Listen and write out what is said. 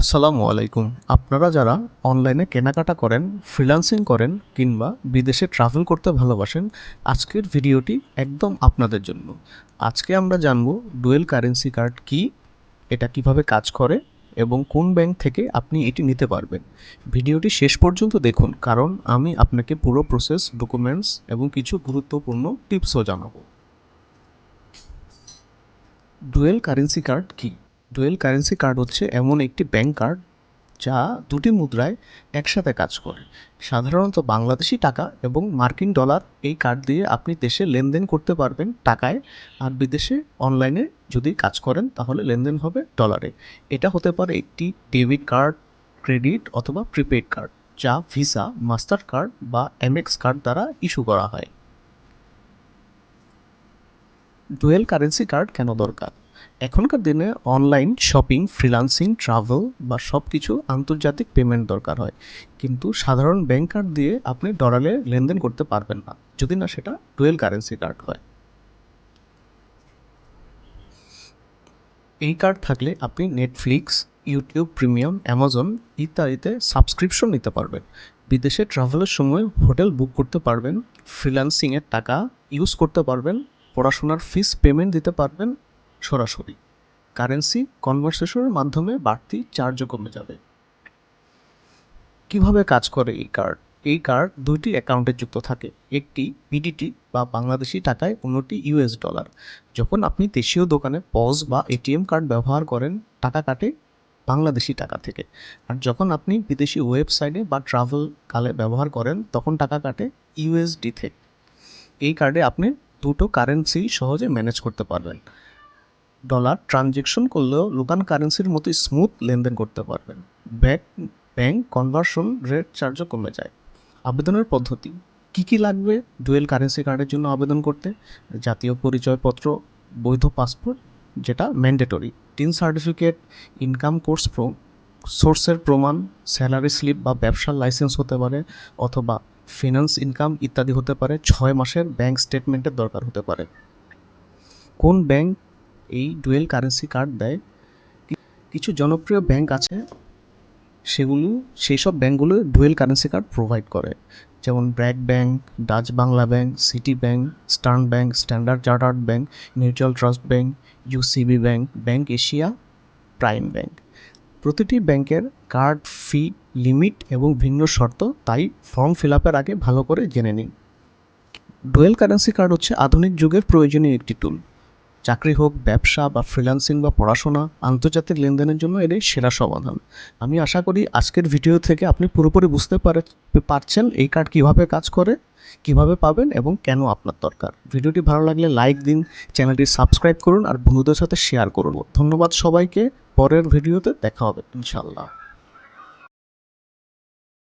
আসসালামু আলাইকুম। আপনারা যারা অনলাইনে কেনাকাটা করেন ফ্রিল্যান্সিং করেন কিংবা বিদেশে ট্রাভেল করতে ভালোবাসেন, আজকের ভিডিওটি একদম আপনাদের জন্য। আজকে আমরা জানব ডুয়েল কারেন্সি কার্ড কি, এটা কীভাবে কাজ করে এবং কোন ব্যাংক থেকে আপনি এটি নিতে পারবেন। ভিডিওটি শেষ পর্যন্ত দেখুন, কারণ আমি আপনাকে পুরো প্রসেস ডকুমেন্টস এবং কিছু গুরুত্বপূর্ণ টিপসও জানাব। ডুয়েল কারেন্সি কার্ড কি? ডুয়েল কারেন্সি কার্ড হচ্ছে এমন একটি ব্যাংক কার্ড যা দুটি মুদ্রায় একসাথে কাজ করে। সাধারণত বাংলাদেশি টাকা এবং মার্কিন ডলার এই কার্ড দিয়ে আপনি দেশে লেনদেন করতে পারবেন টাকায় আর বিদেশে অনলাইনে যদি কাজ করেন তাহলে লেনদেন হবে ডলারে এটা হতে পারে একটি ডেবিট কার্ড ক্রেডিট অথবা প্রিপেড কার্ড যা ভিসা মাস্টার কার্ড বা এমএক্স কার্ড দ্বারা ইস্যু করা হয়। ডুয়েল কারেন্সি কার্ড কেন দরকার? এখনকার দিনে অনলাইন শপিং ফ্রিল্যান্সিং ট্রাভেল বা সব কিছু আন্তর্জাতিক পেমেন্ট দরকার হয়। কিন্তু সাধারণ ব্যাংক কার্ড দিয়ে আপনি ডলারে লেনদেন করতে পারবেন না, যদি না সেটা ডুয়েল কারেন্সি কার্ড হয়। এই কার্ড থাকলে আপনি নেটফ্লিক্স ইউটিউব প্রিমিয়াম অ্যামাজন ইত্যাদিতে সাবস্ক্রিপশন নিতে পারবেন। বিদেশে ট্রাভেলের সময় হোটেল বুক করতে পারবেন ফ্রিল্যান্সিংয়ের টাকা ইউজ করতে পারবেন, পড়াশোনার ফিস পেমেন্ট দিতে পারবেন সরাসরি। কারেন্সি কনভার্সেশনের মাধ্যমে বাড়তি চার্জও কমে যাবে। কীভাবে কাজ করে এই কার্ড এই কার্ড দুইটি অ্যাকাউন্টে যুক্ত থাকে। একটি বিডিটি বা বাংলাদেশি টাকায়, অন্যটি ইউএস ডলার যখন আপনি দেশীয় দোকানে পজ বা এটিএম কার্ড ব্যবহার করেন, টাকা কাটে বাংলাদেশি টাকা থেকে। আর যখন আপনি বিদেশি ওয়েবসাইটে বা ট্রাভেল কালে ব্যবহার করেন, তখন টাকা কাটে ইউএসডি থেকে। এই কার্ডে আপনি দুটো কারেন্সি সহজে ম্যানেজ করতে পারবেন। ডলার ট্রানজেকশন করলেও লোকাল কারেন্সির মতো স্মুথ লেনদেন করতে পারবেন। ব্যাক ব্যাংক কনভার্সন রেট চার্জও কমে যায়। আবেদনের পদ্ধতি, কি কি লাগবে ডুয়েল কারেন্সি কার্ডের জন্য আবেদন করতে? জাতীয় পরিচয়পত্র, বৈধ পাসপোর্ট যেটা ম্যান্ডেটরি টিন সার্টিফিকেট ইনকাম কোর্স প্রো সোর্সের প্রমাণ স্যালারি স্লিপ বা ব্যবসার লাইসেন্স হতে পারে, অথবা ফিনান্স ইনকাম ইত্যাদি হতে পারে। ছয় মাসের ব্যাংক স্টেটমেন্টের দরকার হতে পারে। কোন ব্যাংক এই ডুয়েল কারেন্সি কার্ড দেয়। কিছু জনপ্রিয় ব্যাংক আছে, সেগুলো সেই সব ব্যাংকগুলো ডুয়েল কারেন্সি কার্ড প্রোভাইড করে। যেমন BRAC bank Dutch Bangla bank City bank stern bank Standard Chartered bank Mutual Trust bank UCB bank bank Asia Prime bank প্রতিটি ব্যাংকের কার্ড ফি লিমিট এবং ভিন্ন শর্ত, তাই ফর্ম ফিল আপের আগে ভালো করে জেনে নিন। ডুয়েল কারেন্সি কার্ড হচ্ছে আধুনিক যুগের প্রয়োজনীয় একটি টুল চাকরি হোক, ব্যবসা বা ফ্রিল্যান্সিং বা পড়াশোনা, আন্তর্জাতিক লেনদেনের জন্য এটাই সেরা সমাধান। আমি আশা করি আজকের ভিডিও থেকে আপনি পুরোপুরি বুঝতে পারে পারছেন এই কার্ড কীভাবে কাজ করে, কীভাবে পাবেন এবং কেন আপনার দরকার। ভিডিওটি ভালো লাগলে লাইক দিন, চ্যানেলটি সাবস্ক্রাইব করুন আর বন্ধুদের সাথে শেয়ার করুন। ধন্যবাদ সবাইকে, পরের ভিডিওতে দেখা হবে ইনশাল্লাহ